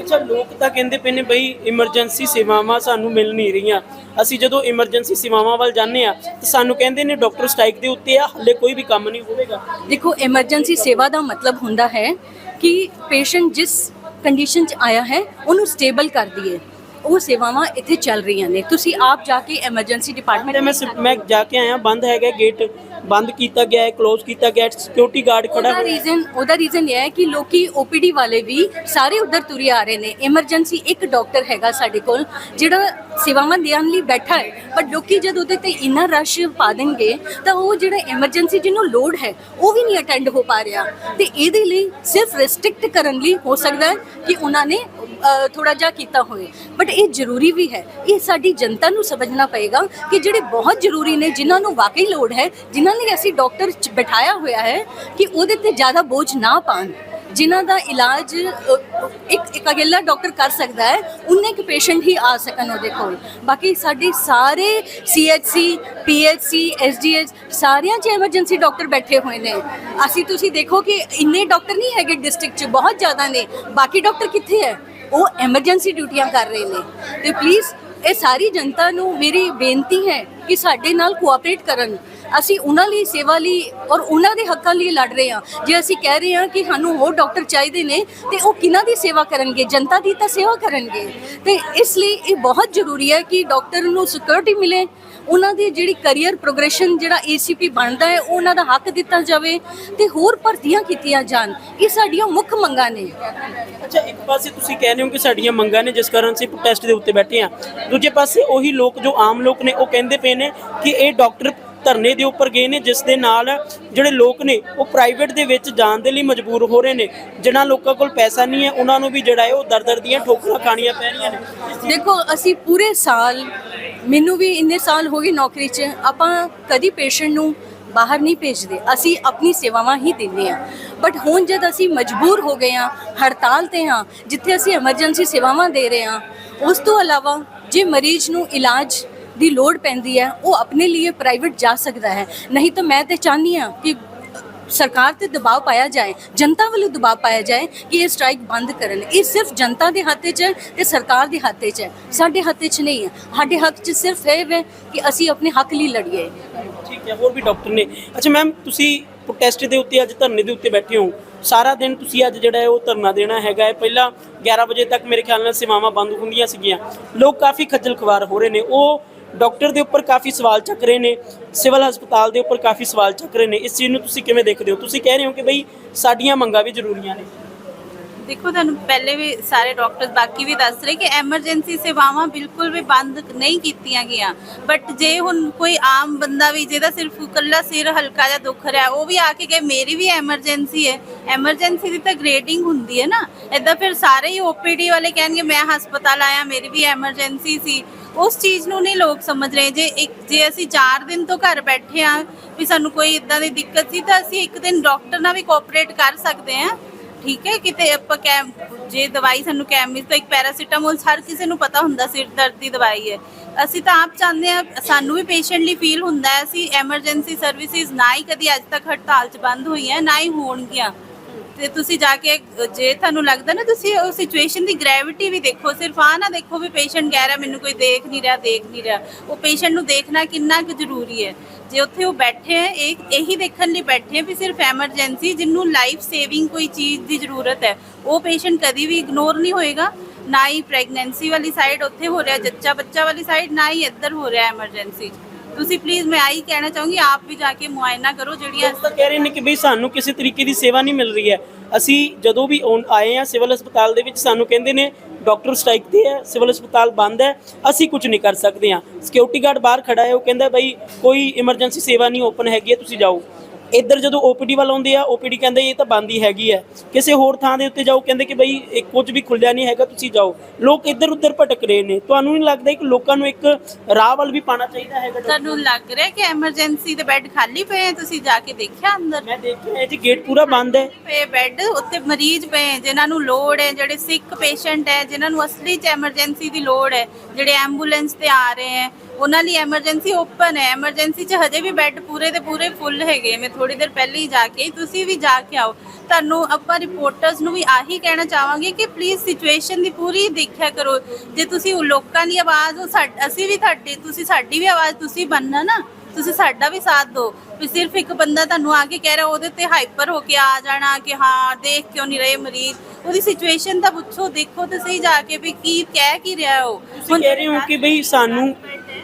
ਅੱਛਾ, ਲੋਕ ਤਾਂ ਕਹਿੰਦੇ ਪਏ ਨੇ ਬਈ ਇਮਰਜੈਂਸੀ ਸੇਵਾਵਾਂ ਸਾਨੂੰ ਮਿਲ ਨਹੀਂ ਰਹੀਆਂ। ਅਸੀਂ ਜਦੋਂ ਇਮਰਜੈਂਸੀ ਸੇਵਾਵਾਂ ਵੱਲ ਜਾਂਦੇ ਆ ਤਾਂ ਸਾਨੂੰ ਕਹਿੰਦੇ ਨੇ ਡਾਕਟਰ ਸਟ੍ਰਾਈਕ ਦੇ ਉੱਤੇ ਆ, ਹਲੇ ਕੋਈ ਵੀ ਕੰਮ ਨਹੀਂ ਹੋਵੇਗਾ। ਦੇਖੋ ਐਮਰਜੈਂਸੀ ਸੇਵਾ ਦਾ ਮਤਲਬ ਹੁੰਦਾ ਹੈ ਕਿ ਪੇਸ਼ੈਂਟ ਜਿਸ ਕੰਡੀਸ਼ਨ 'ਚ ਆਇਆ ਹੈ, ਉਹਨੂੰ ਸਟੇਬਲ ਕਰ ਦਈਏ। ਉਹ ਸੇਵਾਵਾਂ ਇੱਥੇ ਚੱਲ ਰਹੀਆਂ ਨੇ। ਤੁਸੀਂ ਆਪ ਜਾ ਕੇ ਐਮਰਜੈਂਸੀ ਡਿਪਾਰਟਮੈਂਟ ਮੈਂ ਮੈਂ ਜਾ ਕੇ ਆਇਆ ਬੰਦ ਹੈਗਾ ਗੇਟ ਬੰਦ ਕੀਤਾ ਗਿਆ ਹੈ ক্লোਜ਼ ਕੀਤਾ ਗਿਆ ਸਿਕਿਉਰਿਟੀ ਗਾਰਡ ਖੜਾ ਉਹਦਾ ਰੀਜ਼ਨ ਉਹਦਾ ਰੀਜ਼ਨ ਇਹ ਹੈ ਕਿ ਲੋਕੀ ਓਪੀਡੀ ਵਾਲੇ ਵੀ ਸਾਰੇ ਉਧਰ ਤੁਰੇ ਆ ਰਹੇ ਨੇ। ਐਮਰਜੈਂਸੀ ਇੱਕ ਡਾਕਟਰ ਹੈਗਾ ਸਾਡੇ ਕੋਲ ਜਿਹੜਾ ਸੇਵਾਵਾਂ ਦੇਣ ਲਈ ਬੈਠਾ ਹੈ। ਬਟ ਲੋਕੀ ਜਦ ਉਹਦੇ ਤੇ ਇੰਨਾ ਰਸ਼ ਪਾ ਦੇਣਗੇ ਤਾਂ ਉਹ ਜਿਹੜਾ ਐਮਰਜੈਂਸੀ ਜਿਹਨੂੰ ਲੋਡ ਹੈ ਉਹ ਵੀ ਨਹੀਂ ਅਟੈਂਡ ਹੋ ਪਾ ਰਿਹਾ। ਤੇ ਇਹਦੇ ਲਈ ਸਿਰਫ ਰੈਸਟ੍ਰਿਕਟ ਕਰਨ ਲਈ ਹੋ ਸਕਦਾ ਹੈ ਕਿ ਉਹਨਾਂ ਨੇ ਥੋੜਾ ਜਿਹਾ ਕੀਤਾ ਹੋਵੇ। ਬਟ ਇਹ ਜ਼ਰੂਰੀ ਵੀ ਹੈ। ਇਹ ਸਾਡੀ ਜਨਤਾ ਨੂੰ ਸਮਝਣਾ ਪਏਗਾ ਕਿ ਜਿਹੜੇ ਬਹੁਤ ਜ਼ਰੂਰੀ ਨੇ, ਜਿਨ੍ਹਾਂ ਨੂੰ ਵਾਕਈ ਲੋੜ ਹੈ, ਜਿਨ੍ਹਾਂ ਨੇ ਅਸੀਂ ਡਾਕਟਰ ਚ ਬਿਠਾਇਆ ਹੋਇਆ ਹੈ ਕਿ ਉਹਦੇ ਤੇ ਜ਼ਿਆਦਾ ਬੋਝ ਨਾ ਪਾਣ ਜਿਨ੍ਹਾਂ ਦਾ ਇਲਾਜ ਇੱਕ ਇੱਕ ਅਕੇਲਾ ਡਾਕਟਰ ਕਰ ਸਕਦਾ ਹੈ ਉਨੇ ਕੁ ਪੇਸ਼ੈਂਟ ਹੀ ਆ ਸਕਣ ਉਹਦੇ ਕੋਲ। ਬਾਕੀ ਸਾਡੇ ਸਾਰੇ ਸੀਐਚਸੀ ਪੀਐਚਸੀ ਐਸਡੀਐਚ ਸਾਰਿਆਂ 'ਚ ਐਮਰਜੈਂਸੀ ਡਾਕਟਰ ਬੈਠੇ ਹੋਏ ਨੇ। ਅਸੀਂ ਤੁਸੀਂ ਦੇਖੋ ਕਿ ਇੰਨੇ ਡਾਕਟਰ ਨਹੀਂ ਹੈਗੇ ਡਿਸਟ੍ਰਿਕਟ 'ਚ, ਬਹੁਤ ਜ਼ਿਆਦਾ ਨੇ। ਬਾਕੀ ਡਾਕਟਰ ਕਿੱਥੇ ਹੈ? ਉਹ ਐਮਰਜੈਂਸੀ ਡਿਊਟੀਆਂ ਕਰ ਰਹੇ ਨੇ। ਤੇ ਪਲੀਜ਼ ਇਹ ਸਾਰੀ ਜਨਤਾ ਨੂੰ ਮੇਰੀ ਬੇਨਤੀ ਹੈ ਕਿ ਸਾਡੇ ਨਾਲ ਕੋਆਪਰੇਟ ਕਰਨ। ਅਸੀਂ ਉਹਨਾਂ ਲਈ ਸੇਵਾ ਲਈ ਔਰ ਉਹਨਾਂ ਦੇ ਹੱਕਾਂ ਲਈ ਲੜ ਰਹੇ ਹਾਂ। ਜੇ ਅਸੀਂ ਕਹਿ ਰਹੇ ਹਾਂ ਕਿ ਸਾਨੂੰ ਹੋਰ ਡਾਕਟਰ ਚਾਹੀਦੇ ਨੇ, ਤੇ ਉਹ ਕਿਹਨਾਂ ਦੀ ਸੇਵਾ ਕਰਨਗੇ? ਜਨਤਾ ਦੀ ਤਾਂ ਸੇਵਾ ਕਰਨਗੇ। ਤੇ ਇਸ ਲਈ ਇਹ ਬਹੁਤ ਜ਼ਰੂਰੀ ਹੈ ਕਿ ਡਾਕਟਰ ਨੂੰ ਸਿਕਿਉਰਿਟੀ ਮਿਲੇ। ਉਹਨਾਂ ਦੀ ਜਿਹੜੀ ਕੈਰੀਅਰ ਪ੍ਰੋਗਰੈਸ਼ਨ ਜਿਹੜਾ ਏਸੀਪੀ ਬਣਦਾ ਹੈ ਉਹ ਉਹਨਾਂ ਦਾ ਹੱਕ ਦਿੱਤਾ ਜਾਵੇ ਤੇ ਹੋਰ ਭਰਤੀਆਂ ਕੀਤੀਆਂ ਜਾਣ ਇਹ ਸਾਡੀਆਂ ਮੁੱਖ ਮੰਗਾਂ ਨੇ। ਅੱਛਾ ਇੱਕ ਪਾਸੇ ਤੁਸੀਂ ਕਹਿ ਰਹੇ ਹੋ ਕਿ ਸਾਡੀਆਂ ਮੰਗਾਂ ਨੇ ਜਿਸ ਕਾਰਨ ਅਸੀਂ ਪ੍ਰੋਟੈਸਟ ਦੇ ਉੱਤੇ ਬੈਠੇ ਹਾਂ। ਦੂਜੇ ਪਾਸੇ ਉਹੀ ਲੋਕ ਜੋ ਆਮ ਲੋਕ ਨੇ ਉਹ ਕਹਿੰਦੇ ਪਏ ਨੇ ਕਿ ਇਹ ਡਾਕਟਰ ਧਰਨੇ ਦੇ ਉੱਪਰ ਗਏ ਨੇ ਜਿਸ ਦੇ ਨਾਲ ਜਿਹੜੇ ਲੋਕ ਨੇ ਉਹ ਪ੍ਰਾਈਵੇਟ ਦੇ ਵਿੱਚ ਜਾਣ ਦੇ ਲਈ ਮਜਬੂਰ ਹੋ ਰਹੇ ਨੇ। ਜਿਨ੍ਹਾਂ ਲੋਕਾਂ ਕੋਲ ਪੈਸਾ ਨਹੀਂ ਹੈ ਉਹਨਾਂ ਨੂੰ ਵੀ ਜਿਹੜਾ ਹੈ ਉਹ ਦਰ-ਦਰ ਦੀਆਂ ਠੋਕਰਾਂ ਖਾਣੀਆਂ ਪੈ ਰਹੀਆਂ ਨੇ। ਦੇਖੋ ਅਸੀਂ ਪੂਰੇ ਸਾਲ ਮੈਨੂੰ ਵੀ ਇੰਨੇ ਸਾਲ ਹੋ ਗਏ ਨੌਕਰੀ 'ਚ, ਆਪਾਂ ਕਦੀ ਪੇਸ਼ੈਂਟ ਨੂੰ ਬਾਹਰ ਨਹੀਂ ਭੇਜਦੇ, ਅਸੀਂ ਆਪਣੀ ਸੇਵਾਵਾਂ ਹੀ ਦਿੰਦੇ ਹਾਂ। ਬਟ ਹੁਣ ਜਦ ਅਸੀਂ ਮਜਬੂਰ ਹੋ ਗਏ ਹਾਂ, ਹੜਤਾਲ ਤੇ ਹਾਂ, ਜਿੱਥੇ ਅਸੀਂ ਐਮਰਜੈਂਸੀ ਸੇਵਾਵਾਂ ਦੇ ਰਹੇ ਹਾਂ, ਉਸ ਤੋਂ ਇਲਾਵਾ ਜੇ ਮਰੀਜ਼ ਨੂੰ ਇਲਾਜ ਦੀ ਲੋੜ ਪੈਂਦੀ ਹੈ, ਉਹ ਆਪਣੇ ਲਈ ਪ੍ਰਾਈਵੇਟ ਜਾ ਸਕਦਾ ਹੈ। ਨਹੀਂ ਤਾਂ ਮੈਂ ਤੇ ਚਾਹਨੀ ਹਾਂ ਕਿ ਸਰਕਾਰ ਤੇ ਦਬਾਅ ਪਾਇਆ ਜਾਏ, ਜਨਤਾ ਵੱਲੋਂ ਦਬਾਅ ਪਾਇਆ ਜਾਏ ਕਿ ਇਹ ਸਟ੍ਰਾਈਕ ਬੰਦ ਕਰਨ। ਇਹ ਸਿਰਫ ਜਨਤਾ ਦੇ ਹੱਥ 'ਚ ਹੈ ਤੇ ਸਰਕਾਰ ਦੇ ਹੱਥ 'ਚ ਹੈ। ਸਾਡੇ ਹੱਥ 'ਚ ਨਹੀਂ ਹੈ। ਸਾਡੇ ਹੱਥ 'ਚ ਸਿਰਫ ਇਹ ਹੈ ਕਿ ਅਸੀਂ ਆਪਣੇ ਹੱਕ ਲਈ ਲੜੀਏ। ਠੀਕ ਹੈ, ਹੋਰ ਵੀ ਡਾਕਟਰ ਨੇ। ਅੱਛਾ ਮੈਮ, ਤੁਸੀਂ ਪ੍ਰੋਟੈਸਟ ਦੇ ਉੱਤੇ ਅੱਜ ਧਰਨੇ ਦੇ ਉੱਤੇ ਬੈਠੇ ਹੋ। ਸਾਰਾ ਦਿਨ ਤੁਸੀਂ ਅੱਜ ਜਿਹੜਾ ਹੈ ਉਹ ਧਰਨਾ ਦੇਣਾ ਹੈਗਾ ਹੈ। ਪਹਿਲਾਂ 11 ਵਜੇ ਤੱਕ ਮੇਰੇ ਖਿਆਲ ਨਾਲ ਸੇਵਾਵਾਂ ਬੰਦ ਹੁੰਦੀਆਂ ਸੀਗੀਆਂ। ਲੋਕ ਕਾਫੀ ਖੱਜਲ ਖਵਾਰ ਹੋ ਰਹੇ ਨੇ। ਉਹ ਡਾਕਟਰ ਦੇ ਉੱਪਰ ਕਾਫੀ ਸਵਾਲ ਚੱਕ ਰਹੇ ਨੇ, ਸਿਵਲ ਹਸਪਤਾਲ ਦੇ ਉੱਪਰ ਕਾਫੀ ਸਵਾਲ ਚੱਕ ਰਹੇ ਨੇ, ਇਸ ਚੀਜ਼ ਨੂੰ ਤੁਸੀਂ ਕਿਵੇਂ ਦੇਖਦੇ ਹੋ? ਤੁਸੀਂ ਕਹਿ ਰਹੇ ਹੋ ਕਿ ਬਈ ਸਾਡੀਆਂ ਮੰਗਾਂ ਵੀ ਜ਼ਰੂਰੀਆਂ ਨੇ। ਦੇਖੋ, ਤੁਹਾਨੂੰ ਪਹਿਲੇ ਵੀ ਸਾਰੇ ਡਾਕਟਰਸ ਬਾਕੀ ਵੀ ਦੱਸ ਰਹੇ ਕਿ ਐਮਰਜੈਂਸੀ ਸੇਵਾਵਾਂ ਬਿਲਕੁਲ ਵੀ ਬੰਦ ਨਹੀਂ ਕੀਤੀਆਂ ਗਈਆਂ। ਬਟ ਜੇ ਹੁਣ ਕੋਈ ਆਮ ਬੰਦਾ ਵੀ ਜਿਹਦਾ ਸਿਰਫ ਇਕੱਲਾ ਸਿਰ ਹਲਕਾ ਜਿਹਾ ਦੁੱਖ ਰਿਹਾ, ਉਹ ਵੀ ਆ ਕੇ ਕਹੇ, ਮੇਰੀ ਵੀ ਐਮਰਜੈਂਸੀ ਹੈ। ਐਮਰਜੈਂਸੀ ਦੀ ਤਾਂ ਗ੍ਰੇਡਿੰਗ ਹੁੰਦੀ ਹੈ ਨਾ। ਇਦਾਂ ਫਿਰ ਸਾਰੇ ਹੀ ਓਪੀਡੀ ਵਾਲੇ ਕਹਿਣਗੇ, ਮੈਂ ਹਸਪਤਾਲ ਆਇਆ, ਮੇਰੀ ਵੀ ਐਮਰਜੈਂਸੀ ਸੀ। ਉਸ ਚੀਜ਼ ਨੂੰ ਨਹੀਂ ਲੋਕ ਸਮਝ ਰਹੇ। ਜੇ ਇੱਕ, ਜੇ ਅਸੀਂ 4 ਦਿਨ ਤੋਂ ਘਰ ਬੈਠੇ ਆ ਵੀ ਸਾਨੂੰ ਕੋਈ ਇਦਾਂ ਦੀ ਦਿੱਕਤ ਸੀ, ਤਾਂ ਅਸੀਂ ਇੱਕ ਦਿਨ ਡਾਕਟਰ ਨਾਲ ਵੀ ਕੋਆਪਰੇਟ ਕਰ ਸਕਦੇ ਆ ਠੀਕ ਹੈ? ਕਿਤੇ ਆਪਾਂ ਕੈਮ, ਜੇ ਦਵਾਈ ਸਾਨੂੰ ਕੈਮਿਸ ਤੋਂ ਇੱਕ ਪੈਰਾਸੀਟਾਮੋਲ ਹਰ ਕਿਸੇ ਨੂੰ ਪਤਾ ਹੁੰਦਾ ਸਿਰ ਦਰਦ ਦੀ ਦਵਾਈ ਹੈ। ਅਸੀਂ ਤਾਂ ਆਪ ਚਾਹੁੰਦੇ ਆ ਸਾਨੂੰ ਵੀ ਪੇਸ਼ੈਂਟ ਲਈ ਫੀਲ ਹੁੰਦਾ ਹੈ, ਅਸੀਂ ਐਮਰਜੈਂਸੀ ਸਰਵਿਸਿਜ਼ ਨਾ ਹੀ ਕਦੀ ਅੱਜ ਤੱਕ ਹੜਤਾਲ 'ਚ ਬੰਦ ਹੋਈਆਂ, ਨਾ ਹੀ ਹੋਣਗੀਆਂ। ਤੇ ਤੁਸੀਂ ਜਾ ਕੇ, ਜੇ ਤੁਹਾਨੂੰ ਲੱਗਦਾ ਨਾ ਤੁਸੀਂ ਉਹ ਸਿਚੁਏਸ਼ਨ ਦੀ ਗ੍ਰੈਵਿਟੀ ਵੀ ਦੇਖੋ, ਸਿਰਫ ਆ ਨਾ ਦੇਖੋ ਵੀ ਪੇਸ਼ੈਂਟ ਕਹਿ ਰਿਹਾ, ਮੈਨੂੰ ਕੋਈ ਦੇਖ ਨਹੀਂ ਰਿਹਾ, ਦੇਖ ਨਹੀਂ ਰਿਹਾ। ਉਹ ਪੇਸ਼ੈਂਟ ਨੂੰ ਦੇਖਣਾ ਕਿੰਨਾ ਕੁ ਜ਼ਰੂਰੀ ਹੈ। ਜੇ ਉੱਥੇ ਉਹ ਬੈਠੇ ਹੈ, ਇਹ ਇਹੀ ਦੇਖਣ ਲਈ ਬੈਠੇ ਹੈ ਵੀ ਸਿਰਫ ਐਮਰਜੈਂਸੀ, ਜਿਹਨੂੰ ਲਾਈਫ ਸੇਵਿੰਗ ਕੋਈ ਚੀਜ਼ ਦੀ ਜ਼ਰੂਰਤ ਹੈ, ਉਹ ਪੇਸ਼ੈਂਟ ਕਦੀ ਵੀ ਇਗਨੋਰ ਨਹੀਂ ਹੋਏਗਾ, ਨਾ ਹੀ ਪ੍ਰੈਗਨੈਂਸੀ ਵਾਲੀ ਸਾਈਡ ਉੱਥੇ ਹੋ ਰਿਹਾ, ਜੱਚਾ ਬੱਚਾ ਵਾਲੀ ਸਾਈਡ ਨਾ ਹੀ ਇੱਧਰ ਹੋ ਰਿਹਾ ਐਮਰਜੈਂਸੀ ਤੁਸੀਂ ਪਲੀਜ਼ ਮੈਂ ਆਹੀ ਕਹਿਣਾ ਚਾਹੂੰਗੀ, ਆਪ ਵੀ ਜਾ ਕੇ ਮੁਆਇਨਾ ਕਰੋ ਜਿਹੜੀਆਂ ਤਾਂ ਕਹਿ ਰਹੇ ਨੇ ਕਿ ਬਈ ਸਾਨੂੰ ਕਿਸੇ ਤਰੀਕੇ ਦੀ ਸੇਵਾ ਨਹੀਂ ਮਿਲ ਰਹੀ ਹੈ। ਅਸੀਂ ਜਦੋਂ ਵੀ ਆਏ ਆ ਸਿਵਲ ਹਸਪਤਾਲ ਦੇ ਵਿੱਚ, ਸਾਨੂੰ ਕਹਿੰਦੇ ਨੇ ਡਾਕਟਰ ਸਟ੍ਰਾਈਕ ਤੇ ਹੈ, ਸਿਵਲ ਹਸਪਤਾਲ ਬੰਦ ਹੈ, ਅਸੀਂ ਕੁਝ ਨਹੀਂ ਕਰ ਸਕਦੇ ਆ ਸਿਕਿਉਰਿਟੀ ਗਾਰਡ ਬਾਹਰ ਖੜਾ ਹੈ, ਉਹ ਕਹਿੰਦਾ ਬਈ ਕੋਈ ਇਮਰਜੈਂਸੀ ਸੇਵਾ ਨਹੀਂ ਓਪਨ ਹੈਗੀ ਹੈ, ਤੁਸੀਂ ਜਾਓ। ਇੱਧਰ ਜਦੋਂ ਓਪੀਡੀ ਵੱਲ ਆਉਂਦੇ ਆ ਓਪੀਡੀ ਕਹਿੰਦੇ ਇਹ ਤਾਂ ਬੰਦ ਹੀ ਹੈਗੀ ਹੈ ਕਿਸੇ ਹੋਰ ਥਾਂ ਦੇ ਉੱਤੇ ਜਾਓ ਕਹਿੰਦੇ ਕਿ ਬਈ ਇਹ ਕੁਝ ਵੀ ਖੁੱਲਿਆ ਨਹੀਂ ਹੈਗਾ ਤੁਸੀਂ ਜਾਓ। ਲੋਕ ਇੱਧਰ ਉੱਧਰ ਭਟਕ ਰਹੇ ਨੇ। ਤੁਹਾਨੂੰ ਨਹੀਂ ਲੱਗਦਾ ਕਿ ਲੋਕਾਂ ਨੂੰ ਇੱਕ ਰਾਹ ਵੱਲ ਵੀ ਪਾਣਾ ਚਾਹੀਦਾ ਹੈਗਾ ਤੁਹਾਨੂੰ ਲੱਗ ਰਿਹਾ ਕਿ ਐਮਰਜੈਂਸੀ ਦੇ ਬੈੱਡ ਖਾਲੀ ਪਏ ਹੈ ਤੁਸੀਂ ਜਾ ਕੇ ਦੇਖਿਆ ਅੰਦਰ? ਮੈਂ ਦੇਖਿਆ ਜੀ ਗੇਟ ਪੂਰਾ ਬੰਦ ਹੈ। ਪਏ ਬੈੱਡ ਉੱਤੇ ਮਰੀਜ਼ ਪਏ ਜਿਨ੍ਹਾਂ ਨੂੰ ਲੋੜ ਹੈ ਜਿਹੜੇ ਸਿੱਕ ਪੇਸ਼ੈਂਟ ਹੈ ਜਿਨ੍ਹਾਂ ਨੂੰ ਅਸਲੀ ਚ ਐਮਰਜੈਂਸੀ ਦੀ ਲੋੜ ਹੈ ਜਿਹੜੇ ਐਂਬੂਲੈਂਸ ਤੇ ਆ ਰਹੇ ਹੈ। ਉਹਨਾਂ ਲਈ ਐਮਰਜੈਂਸੀ ਓਪਨ ਹੈ। ਐਮਰਜੈਂਸੀ ਚ ਹਜੇ ਵੀ ਬੈੱਡ ਪੂਰੇ ਦੇ ਪੂਰੇ ਫੁੱਲ ਹੈਗੇ। ਮੈਂ ਥੋੜੀ ਦੇਰ ਪਹਿਲੇ ਹੀ ਜਾ ਕੇ ਤੁਸੀਂ ਵੀ ਜਾ ਕੇ ਆਓ। ਤੁਹਾਨੂੰ ਆਪਾਂ ਰਿਪੋਰਟਰਸ ਨੂੰ ਵੀ ਆਹੀ ਕਹਿਣਾ ਚਾਹਾਂਗੇ ਕਿ ਪਲੀਜ਼ ਸਿਚੁਏਸ਼ਨ ਦੀ ਪੂਰੀ ਦੇਖਿਆ ਕਰੋ। ਜੇ ਤੁਸੀਂ ਉਹ ਲੋਕਾਂ ਦੀ ਆਵਾਜ਼ ਹੋ ਅਸੀਂ ਵੀ ਤੁਹਾਡੇ, ਤੁਸੀਂ ਸਾਡੀ ਵੀ ਆਵਾਜ਼ ਤੁਸੀਂ ਬਣਨਾ ਨਾ, ਤੁਸੀਂ ਸਾਡਾ ਵੀ ਸਾਥ ਦਿਓ। ਵੀ ਸਿਰਫ ਇੱਕ ਬੰਦਾ ਤੁਹਾਨੂੰ ਆ ਕੇ ਕਹਿ ਰਿਹਾ, ਉਹਦੇ ਤੇ ਹਾਈਪਰ ਹੋ ਕੇ ਆ ਜਾਣਾ ਕਿ ਹਾਂ, ਦੇਖ ਕਿਉਂ ਨਹੀਂ ਰਹੇ ਮਰੀਜ਼। ਉਹਦੀ ਸਿਚੁਏਸ਼ਨ ਤਾਂ ਪੁੱਛੋ, ਦੇਖੋ ਤੇ ਸਹੀ ਜਾ ਕੇ ਵੀ ਕੀ ਕਹਿ ਕੀ ਰਿਹਾ ਉਹ। ਤੁਸੀਂ ਕਹਿ ਰਹੇ ਹੋ ਕਿ ਬਈ ਸਾਨੂੰ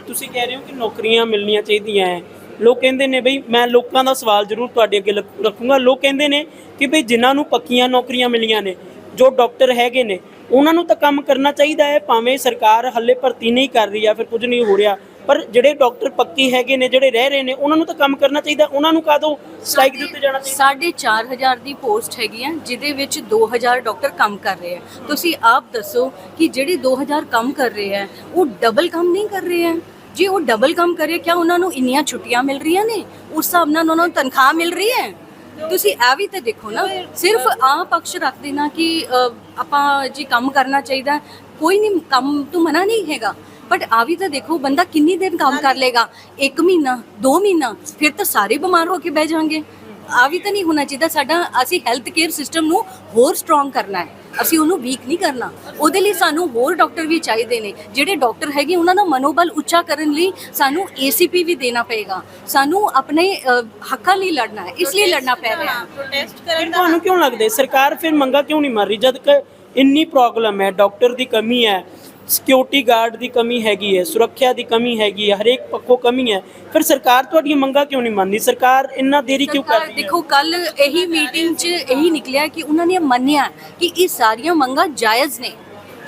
ਤੁਸੀਂ ਕਹਿ ਰਹੇ ਹੋ ਕਿ ਨੌਕਰੀਆਂ ਮਿਲਣੀਆਂ ਚਾਹੀਦੀਆਂ ਹੈ। ਲੋਕ ਕਹਿੰਦੇ ਨੇ ਬਈ ਮੈਂ ਲੋਕਾਂ ਦਾ ਸਵਾਲ ਜ਼ਰੂਰ ਤੁਹਾਡੇ ਅੱਗੇ ਰੱਖ- ਰੱਖੂੰਗਾ। ਲੋਕ ਕਹਿੰਦੇ ਨੇ ਕਿ ਬਈ ਜਿਨ੍ਹਾਂ ਨੂੰ ਪੱਕੀਆਂ ਨੌਕਰੀਆਂ ਮਿਲੀਆਂ ਨੇ ਜੋ ਡਾਕਟਰ ਹੈਗੇ ਨੇ ਉਹਨਾਂ ਨੂੰ ਤਾਂ ਕੰਮ ਕਰਨਾ ਚਾਹੀਦਾ ਹੈ ਭਾਵੇਂ ਸਰਕਾਰ ਹੱਲੇ ਭਰਤੀ ਨਹੀਂ ਕਰ ਰਹੀ ਆ ਫਿਰ ਕੁਝ ਨਹੀਂ ਹੋ ਰਿਹਾ। ਪਰ ਜਿਹੜੇ ਡਾਕਟਰ ਪੱਕੇ ਹੈਗੇ ਨੇ ਜਿਹੜੇ ਰਹਿ ਰਹੇ ਨੇ ਉਹਨਾਂ ਨੂੰ ਤਾਂ ਕੰਮ ਕਰਨਾ ਚਾਹੀਦਾ। ਉਹਨਾਂ ਨੂੰ ਕਾਹਦੋਂ ਸਟ੍ਰਾਈਕ ਦੇ ਉੱਤੇ ਜਾਣਾ ਚਾਹੀਦਾ? ਸਾਢੇ ਚਾਰ ਹਜ਼ਾਰ ਦੀ ਪੋਸਟ ਹੈਗੀ ਆ ਜਿਹਦੇ ਵਿੱਚ 2000 ਡਾਕਟਰ ਕੰਮ ਕਰ ਰਹੇ ਆ। ਤੁਸੀਂ ਆਪ ਦੱਸੋ ਕਿ ਜਿਹੜੇ 2000 ਕੰਮ ਕਰ ਰਹੇ ਆ ਉਹ ਡਬਲ ਕੰਮ ਨਹੀਂ ਕਰ ਰਹੇ ਆ? ਜੇ ਉਹ ਡਬਲ ਕੰਮ ਕਰੇ, ਕਿਆ ਉਹਨਾਂ ਨੂੰ ਇੰਨੀਆਂ ਛੁੱਟੀਆਂ ਮਿਲ ਰਹੀਆਂ ਨੇ? ਉਸ ਹਿਸਾਬ ਨਾਲ ਉਹਨਾਂ ਨੂੰ ਤਨਖਾਹ ਮਿਲ ਰਹੀ ਹੈ? ਤੁਸੀਂ ਇਹ ਵੀ ਤਾਂ ਦੇਖੋ ਨਾ, ਸਿਰਫ ਆ ਪਕਸ਼ ਰੱਖ ਦੇਣਾ ਕਿ ਆਪਾਂ ਜੀ ਕੰਮ ਕਰਨਾ ਚਾਹੀਦਾ, ਕੋਈ ਨਹੀਂ ਕੰਮ ਤੋਂ ਮਨਾ ਨਹੀਂ ਹੈਗਾ। ਬਟ ਆ ਵੀ ਤਾਂ ਦੇਖੋ, ਬੰਦਾ ਕਿੰਨੀ ਦਿਨ ਕੰਮ ਕਰ ਲੇਗਾ 1 ਮਹੀਨਾ 2 ਮਹੀਨਾ, ਫਿਰ ਤਾਂ ਸਾਰੇ ਬਿਮਾਰ ਹੋ ਕੇ ਬਹਿ ਜਾਣਗੇ। ਆ ਵੀ ਤਾਂ ਨਹੀਂ ਹੋਣਾ ਚਾਹੀਦਾ। ਸਾਡਾ ਅਸੀਂ ਹੈਲਥ ਕੇਅਰ ਸਿਸਟਮ ਨੂੰ ਹੋਰ ਸਟਰੋਂਗ ਕਰਨਾ ਹੈ। ਅਸੀਂ ਉਹਨੂੰ ਵੀਕ ਨਹੀਂ ਕਰਨਾ। ਉਹਦੇ ਲਈ ਸਾਨੂੰ ਹੋਰ ਡਾਕਟਰ ਵੀ ਚਾਹੀਦੇ ਨੇ। ਜਿਹੜੇ ਡਾਕਟਰ ਹੈਗੇ ਉਹਨਾਂ ਦਾ ਮਨੋਬਲ ਉੱਚਾ ਕਰਨ ਲਈ ਸਾਨੂੰ ਏਸੀਪੀ ਵੀ ਦੇਣਾ ਪਏਗਾ। ਸਾਨੂੰ ਆਪਣੇ ਹੱਕਾਂ ਲਈ ਲੜਨਾ ਹੈ। ਇਸ ਲਈ ਲੜਨਾ ਪੈ ਰਿਹਾ ਹੈ। ਪ੍ਰੋਟੈਸਟ ਫਿਰ ਕਰਨ ਦਾ ਤੁਹਾਨੂੰ ਕਿਉਂ ਲੱਗਦਾ ਹੈ? ਸਰਕਾਰ ਫਿਰ ਮੰਗਾ ਕਿਉਂ ਨਹੀਂ ਮਾਰ ਰਹੀ? ਜਦ ਕਿ ਇੰਨੀ ਪ੍ਰੋਬਲਮ ਹੈ ਡਾਕਟਰ ਦੀ ਕਮੀ ਹੈ। ਸਿਕਿਉਰਿਟੀ ਗਾਰਡ ਦੀ ਕਮੀ ਹੈਗੀ ਹੈ ਸੁਰੱਖਿਆ ਦੀ ਕਮੀ ਹੈਗੀ ਹੈ ਹਰੇਕ ਪੱਖੋਂ ਕਮੀ ਹੈ। ਫਿਰ ਸਰਕਾਰ ਤੁਹਾਡੀਆਂ ਮੰਗਾਂ ਕਿਉਂ ਨਹੀਂ ਮੰਨਦੀ? ਸਰਕਾਰ ਇੰਨਾ ਦੇਰੀ ਕਿਉਂ ਕਰ ਰਹੀ ਹੈ? ਦੇਖੋ ਕੱਲ ਇਹੀ ਮੀਟਿੰਗ 'ਚ ਇਹੀ ਨਿਕਲਿਆ ਕਿ ਉਹਨਾਂ ਨੇ ਮੰਨਿਆ ਕਿ ਇਹ ਸਾਰੀਆਂ ਮੰਗਾਂ ਜਾਇਜ਼ ਨੇ।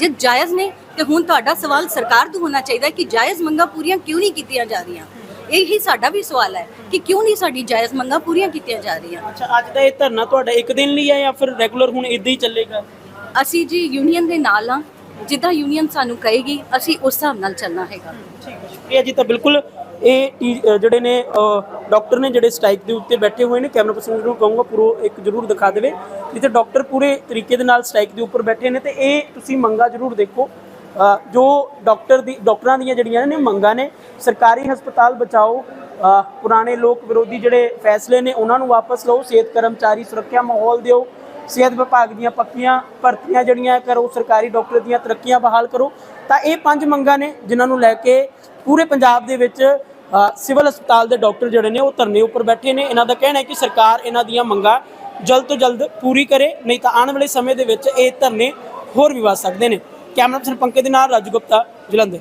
ਜੇ ਜਾਇਜ਼ ਨੇ ਤੇ ਹੁਣ ਤੁਹਾਡਾ ਸਵਾਲ ਸਰਕਾਰ ਤੋਂ ਹੋਣਾ ਚਾਹੀਦਾ ਕਿ ਜਾਇਜ਼ ਮੰਗਾਂ ਪੂਰੀਆਂ ਕਿਉਂ ਨਹੀਂ ਕੀਤੀਆਂ ਜਾ ਰਹੀਆਂ? ਇਹੀ ਸਾਡਾ ਵੀ ਸਵਾਲ ਹੈ ਕਿ ਕਿਉਂ ਨਹੀਂ ਸਾਡੀ ਜਾਇਜ਼ ਮੰਗਾਂ ਪੂਰੀਆਂ ਕੀਤੀਆਂ ਜਾ ਰਹੀਆਂ? ਅੱਛਾ ਅੱਜ ਦਾ ਇਹ ਧਰਨਾ ਤੁਹਾਡਾ ਇੱਕ ਦਿਨ ਲਈ ਹੈ ਜਾਂ ਫਿਰ ਰੈਗੂਲਰ ਹੁਣ ਇਦਾਂ ਹੀ ਚੱਲੇਗਾ? ਅਸੀਂ ਜੀ ਯੂਨੀਅਨ ਦੇ ਨਾਲ ਆ ਜਿੱਦਾਂ ਯੂਨੀਅਨ ਸਾਨੂੰ ਕਹੇਗੀ ਅਸੀਂ ਉਸ ਹਿਸਾਬ ਨਾਲ ਚੱਲਣਾ ਹੈਗਾ। ਠੀਕ ਹੈ ਸ਼ੁਕਰੀਆ ਜੀ। ਤਾਂ ਬਿਲਕੁਲ ਇਹ ਟੀ- ਜਿਹੜੇ ਨੇ ਅ, ਡਾਕਟਰ ਨੇ ਜਿਹੜੇ ਸਟ੍ਰਾਈਕ ਦੇ ਉੱਤੇ ਬੈਠੇ ਹੋਏ ਨੇ ਕੈਮਰਾ ਪਰਸਨ ਨੂੰ ਕਹੂੰਗਾ ਪੂਰੋ ਇੱਕ ਜ਼ਰੂਰ ਦਿਖਾ ਦੇਵੇ। ਜਿੱਥੇ ਡਾਕਟਰ ਪੂਰੇ ਤਰੀਕੇ ਦੇ ਨਾਲ ਸਟ੍ਰਾਈਕ ਦੇ ਉੱਪਰ ਬੈਠੇ ਨੇ ਤੇ ਇਹ ਤੁਸੀਂ ਮੰਗਾ ਜ਼ਰੂਰ ਦੇਖੋ। ਅ, ਜੋ ਡਾਕਟਰ ਦੀ ਡਾਕਟਰਾਂ ਦੀਆਂ ਜਿਹੜੀਆਂ ਨੇ ਮੰਗਾਂ ਨੇ ਸਰਕਾਰੀ ਹਸਪਤਾਲ ਬਚਾਓ ਅ, ਪੁਰਾਣੇ ਲੋਕ ਵਿਰੋਧੀ ਜਿਹੜੇ ਫੈਸਲੇ ਨੇ ਉਹਨਾਂ ਨੂੰ ਵਾਪਸ ਲਓ ਸਿਹਤ ਕਰਮਚਾਰੀ ਸੁਰੱਖਿਆ ਮਾਹੌਲ ਦਿਓ ਸਿਹਤ ਵਿਭਾਗ ਦੀਆਂ ਪੱਕੀਆਂ ਭਰਤੀਆਂ ਜਿਹੜੀਆਂ ਕਰੋ, ਸਰਕਾਰੀ ਡਾਕਟਰ ਦੀਆਂ ਤਰੱਕੀਆਂ ਬਹਾਲ ਕਰੋ। ਤਾਂ ਇਹ ਪੰਜ ਮੰਗਾਂ ਨੇ ਜਿਨ੍ਹਾਂ ਨੂੰ ਲੈ ਕੇ ਪੂਰੇ ਪੰਜਾਬ ਦੇ ਵਿੱਚ ਸਿਵਲ ਹਸਪਤਾਲ ਦੇ ਡਾਕਟਰ ਜਿਹੜੇ ਨੇ ਉਹ ਧਰਨੇ ਉੱਪਰ ਬੈਠੇ ਨੇ। ਇਹਨਾਂ ਦਾ ਕਹਿਣਾ ਹੈ ਕਿ ਸਰਕਾਰ ਇਹਨਾਂ ਦੀਆਂ ਮੰਗਾਂ ਜਲਦ ਤੋਂ ਜਲਦ ਪੂਰੀ ਕਰੇ, ਨਹੀਂ ਤਾਂ ਆਉਣ ਵਾਲੇ ਸਮੇਂ ਦੇ ਵਿੱਚ ਇਹ ਧਰਨੇ ਹੋਰ ਵੀ ਵੱਧ ਸਕਦੇ ਨੇ। ਕੈਮਰਾ ਪਰਸਨ ਪੰਕਜ ਦੇ ਨਾਲ ਰਾਜੂ ਗੁਪਤਾ, ਜਲੰਧਰ।